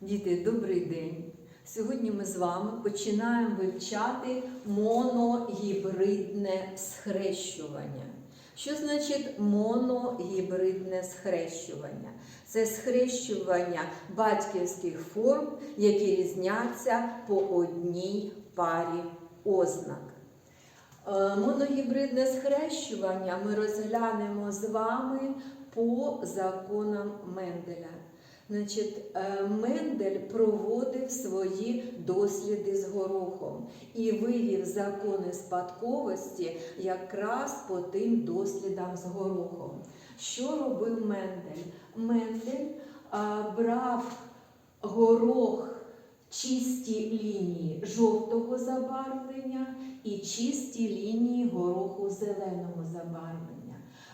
Діти, добрий день! Сьогодні ми з вами починаємо вивчати моногібридне схрещування. Що значить моногібридне схрещування? Це схрещування батьківських форм, які різняться по одній парі ознак. Е, Моногібридне схрещування ми розглянемо з вами по законам Менделя. Значить, е, Мендель проводив свої досліди з горохом і вивів закони спадковості якраз по тим дослідам з горохом. Що робив Мендель? Мендель а, брав горох чисті лінії жовтого забарвлення і чисті лінії гороху зеленого забарвлення.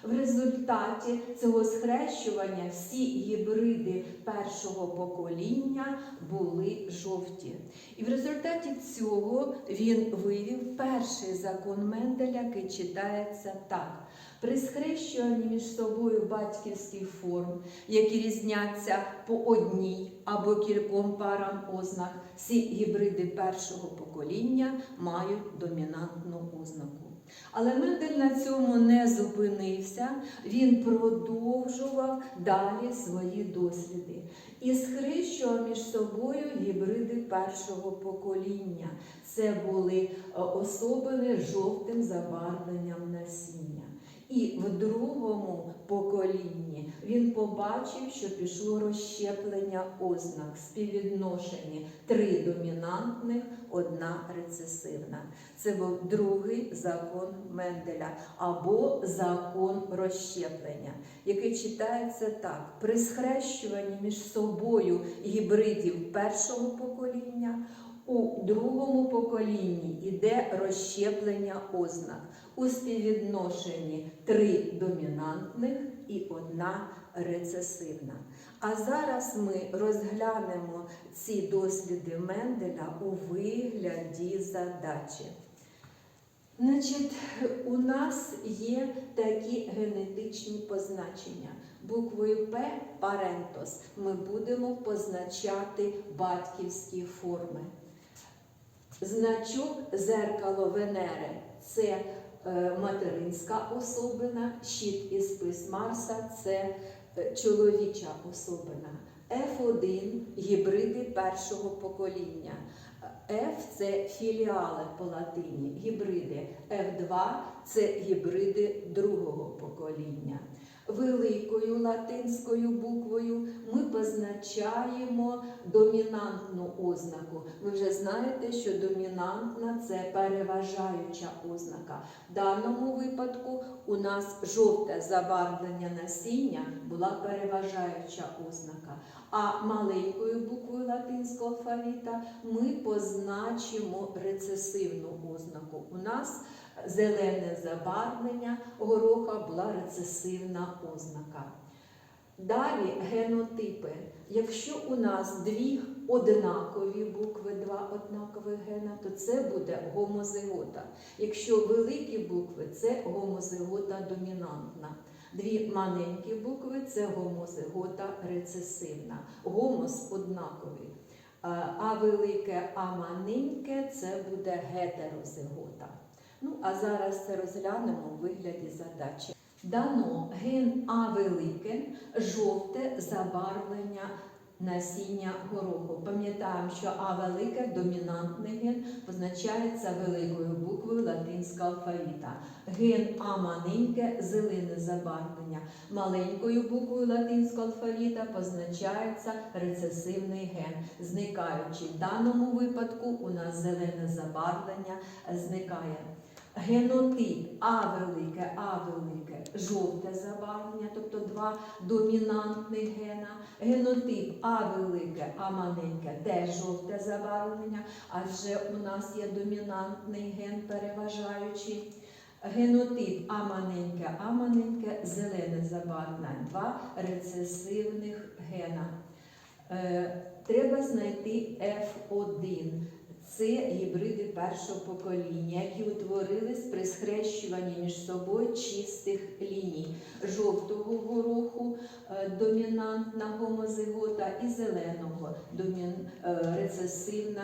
В результаті цього схрещування всі гібриди першого покоління були жовті. І в результаті цього він вивів перший закон Менделя, який читається так. При схрещуванні між собою батьківських форм, які різняться по одній або кільком парам ознак, всі гібриди першого покоління мають домінантну ознаку. Але Мендель на цьому не зупинився, він продовжував далі свої досліди і схрещував між собою гібриди першого покоління. Це були е, особини з жовтим забарвленням насіння. І в другому поколінні він побачив, що пішло розщеплення ознак, співвідношені три домінантних, одна рецесивна. Це був другий закон Менделя або закон розщеплення, який читається так: при схрещуванні між собою гібридів першого покоління. У другому поколінні йде розщеплення ознак у співвідношенні три домінантних і одна рецесивна. А зараз ми розглянемо ці досліди Менделя у вигляді задачі. Значить, у нас є такі генетичні позначення. Буквою П парентос ми будемо позначати батьківські форми. Значок зеркало Венери це е, материнська особина, щит і спис Марса це е, чоловіча особина. F1 гібриди першого покоління. F це філіали по латині, гібриди. F2 це гібриди другого покоління. Великою латинською буквою ми позначаємо домінантну ознаку. Ви вже знаєте, що домінантна це переважаюча ознака. В даному випадку у нас жовте забарвлення насіння була переважаюча ознака. А маленькою буквою латинського алфавіта ми позначимо рецесивну ознаку. У нас зелене забарвлення гороха була рецесивна ознака. Далі генотипи. Якщо у нас дві однакові букви, два однакових гена, то це буде гомозигота. Якщо великі букви це гомозигота домінантна. Дві маленькі букви це гомозигота рецесивна. Гомос однаковий. А велике, а маленьке це буде гетерозигота. Ну, а зараз це розглянемо у вигляді задачі. Дано ген А велике, жовте забарвлення насіння гороху. Пам'ятаємо, що А велике домінантний ген позначається великою буквою латинського алфавіта. Ген А маленьке зелене забарвлення. Маленькою буквою латинського алфавіта позначається рецесивний ген. Зникаючи в даному випадку, у нас зелене забарвлення зникає. Генотип А велике, А велике, жовте забарвлення, тобто два домінантних гена. Генотип А велике, А маленьке, теж жовте забарвлення, адже у нас є домінантний ген переважаючий. Генотип А маленьке, А маленьке, зелене забарвлення, два рецесивних гена. Е, треба знайти F1. Це гібриди першого покоління, які утворились при схрещуванні між собою чистих ліній жовтого гороху, е, домінантна гомозигота і зеленого е, рецесивна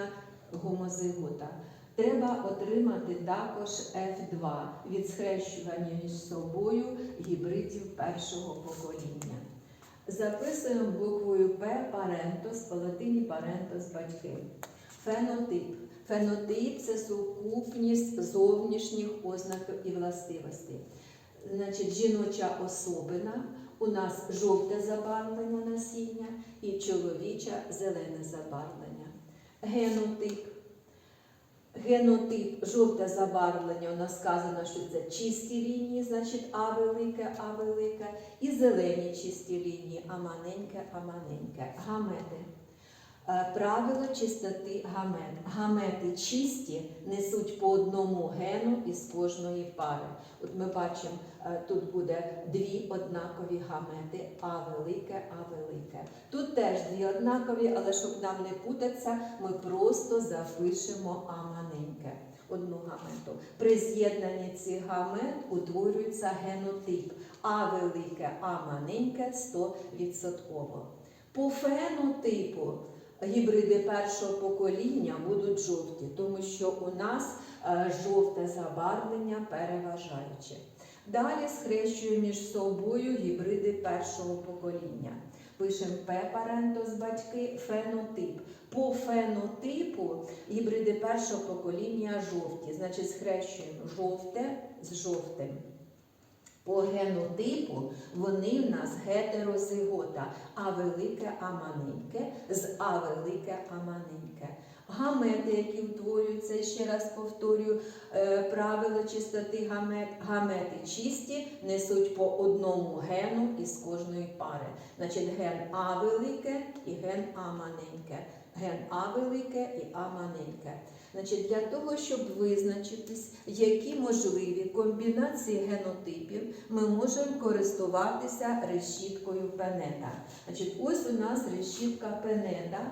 гомозигота. Треба отримати також F2 від схрещування між собою гібридів першого покоління. Записуємо буквою П парентос, по латині парентос батьки. Фенотип. Фенотип це сукупність зовнішніх ознак і властивостей. Значить, жіноча особина, у нас жовте забарвлення насіння і чоловіча зелене забарвлення. Генотип. Генотип жовте забарвлення, у нас сказано, що це чисті лінії, значить А велике, А велике, і зелені чисті лінії, А маленьке, А маленьке. Гамети. Е, Правило чистоти гамет. Гамети чисті несуть по одному гену із кожної пари. От ми бачимо, е, тут буде дві однакові гамети, А велике, А велике. Тут теж дві однакові, але щоб нам не путатися, ми просто запишемо А маленьке. Одну гамету. При з'єднанні цих гамет утворюється генотип А велике, А маленьке 100%. По фенотипу гібриди першого покоління будуть жовті, тому що у нас е, жовте забарвлення переважаюче. Далі схрещую між собою гібриди першого покоління. Пишемо П парентос батьки, фенотип. По фенотипу гібриди першого покоління жовті. Значить, схрещуємо жовте з жовтим. По генотипу вони в нас гетерозигота, а велике, а маленьке, з А велике, а маленьке. Гамети, які утворюються, ще раз повторюю, е, правило чистоти гамет. Гамети чисті несуть по одному гену із кожної пари. Значить, ген А велике і ген А маленьке. Ген А велике і А маленьке. Значить, для того, щоб визначитись, які можливі комбінації генотипів, ми можемо користуватися решіткою пенета. Значить, ось у нас решітка пенета.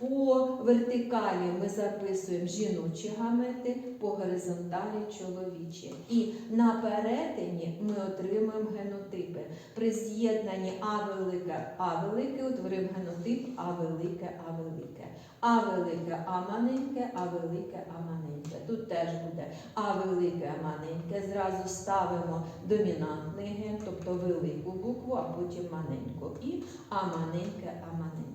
По вертикалі ми записуємо жіночі гамети, по горизонталі чоловічі. І на перетині ми отримуємо генотипи. При з'єднанні А велике, А велике утворив генотип А велике, А велике. А велике, А маленьке, А велике, А маленьке. Тут теж буде А велике, А маленьке. Зразу ставимо домінантний ген, тобто велику букву, а потім маленьку. І А маленьке, А маленьке.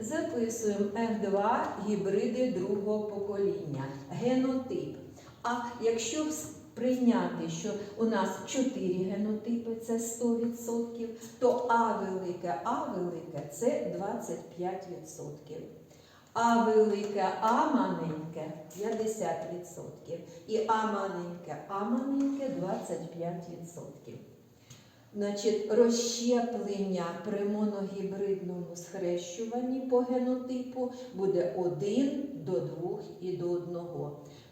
Записуємо F2 гібриди другого покоління, генотип. А якщо прийняти, що у нас 4 генотипи, це 100%, то А велике, А велике це 25%. А велике, А маленьке 50%. І А маленьке, А маленьке 25%. Значить, розщеплення при моногібридному схрещуванні по генотипу буде 1 до 2 і до 1.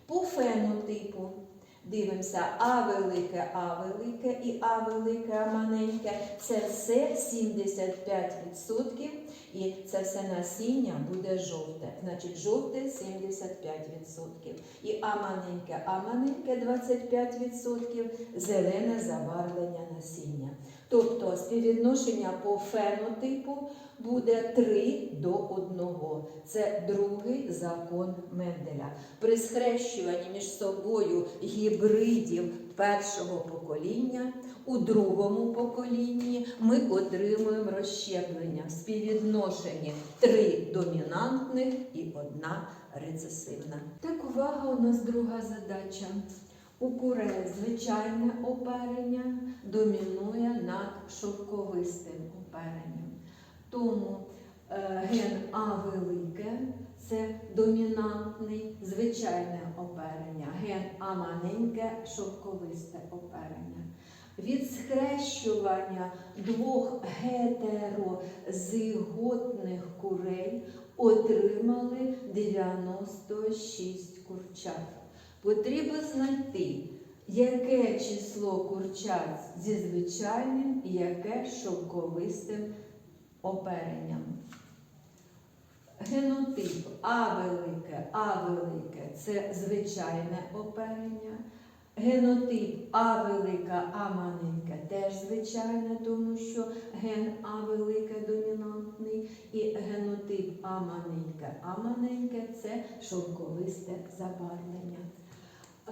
По фенотипу дивимося А велике, А велике і А велике, А маленьке. Це все 75%. І це все насіння буде жовте. Значить, жовте 75%. І А маленьке, А маленьке 25%, зелене забарвлення насіння. Тобто співвідношення по фенотипу буде 3 до 1. Це другий закон Менделя. При схрещуванні між собою гібридів першого покоління у другому поколінні ми отримуємо розщеплення в співвідношенні 3 домінантних і одна рецесивна. Так, увага, у нас друга задача. У курей звичайне оперення домінує над шовковистим оперенням. Тому е, ген А велике це домінантний звичайне оперення, ген А маленьке шовковисте оперення. Від схрещування двох гетерозиготних курей отримали 96 курчат. Потрібно знайти, яке число курчат зі звичайним і яке шовковистим оперенням. Генотип А велике, А велике це звичайне оперення. Генотип А велика, А маленьке теж звичайне, тому що ген А велике домінантний. І генотип А маленьке, А маленьке це шовковисте забарвлення.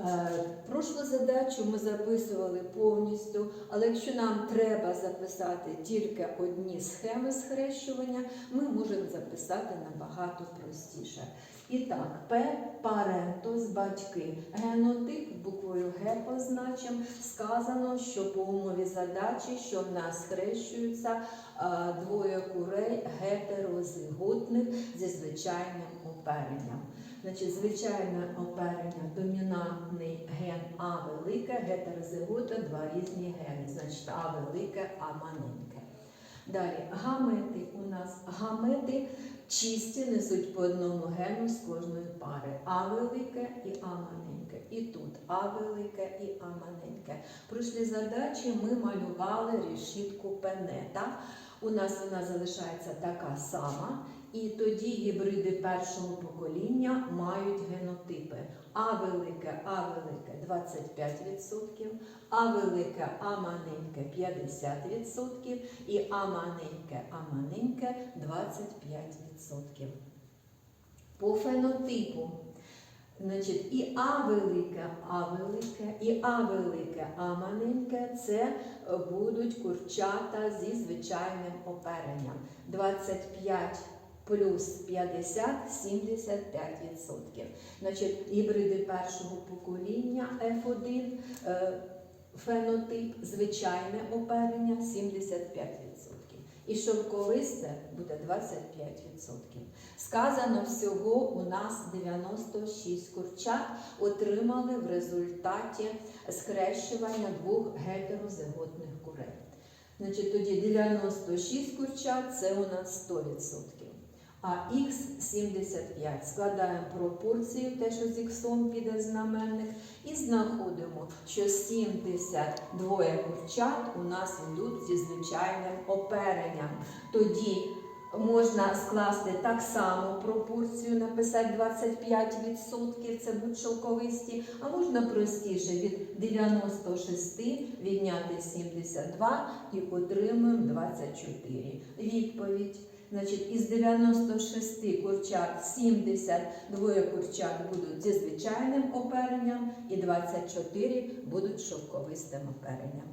Е, Прошлу задачу ми записували повністю, але якщо нам треба записати тільки одні схеми схрещування, ми можемо записати набагато простіше. І так, П парентос батьки. Генотип буквою Г позначимо. Сказано, що по умові задачі, що в нас схрещуються е, двоє курей гетерозиготних зі звичайним оперенням. Значить, звичайне оперення, домінантний ген А велике, гетерозигота, два різні гени. Значить, А велике, А маленьке. Далі, гамети у нас. Гамети чисті несуть по одному гену з кожної пари. А велике і А маленьке. І тут А велике і А маленьке. Пройшли задачі ми малювали решітку пенета. У нас вона залишається така сама. І тоді гібриди першого покоління мають генотипи. А велике, А велике 25%, А велике, А маленьке 50% і А маленьке, А маленьке 25%. По фенотипу. Значить, і А велике, А велике, і А велике, А маленьке це будуть курчата зі звичайним оперенням. 25 плюс 50 75%. Значить, гібриди першого покоління F1, е, фенотип, звичайне оперення 75%. І шовковисте буде 25%. Сказано всього у нас 96 курчат отримали в результаті схрещування двох гетерозиготних курей. Значить, тоді 96 курчат це у нас 100%. А х 75. Складаємо пропорцію, те, що з х піде знаменник, і знаходимо, що 72 курчат у нас йдуть зі звичайним оперенням. Тоді можна скласти так само пропорцію, написати 25%, це будуть шовковисті, а можна простіше від 96 відняти 72 і отримуємо 24. Відповідь. Значить, із 96 курчат 72 курчат будуть зі звичайним оперенням і 24 будуть шовковистим оперенням.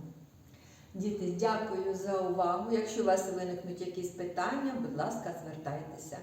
Діти, дякую за увагу. Якщо у вас виникнуть якісь питання, будь ласка, звертайтеся.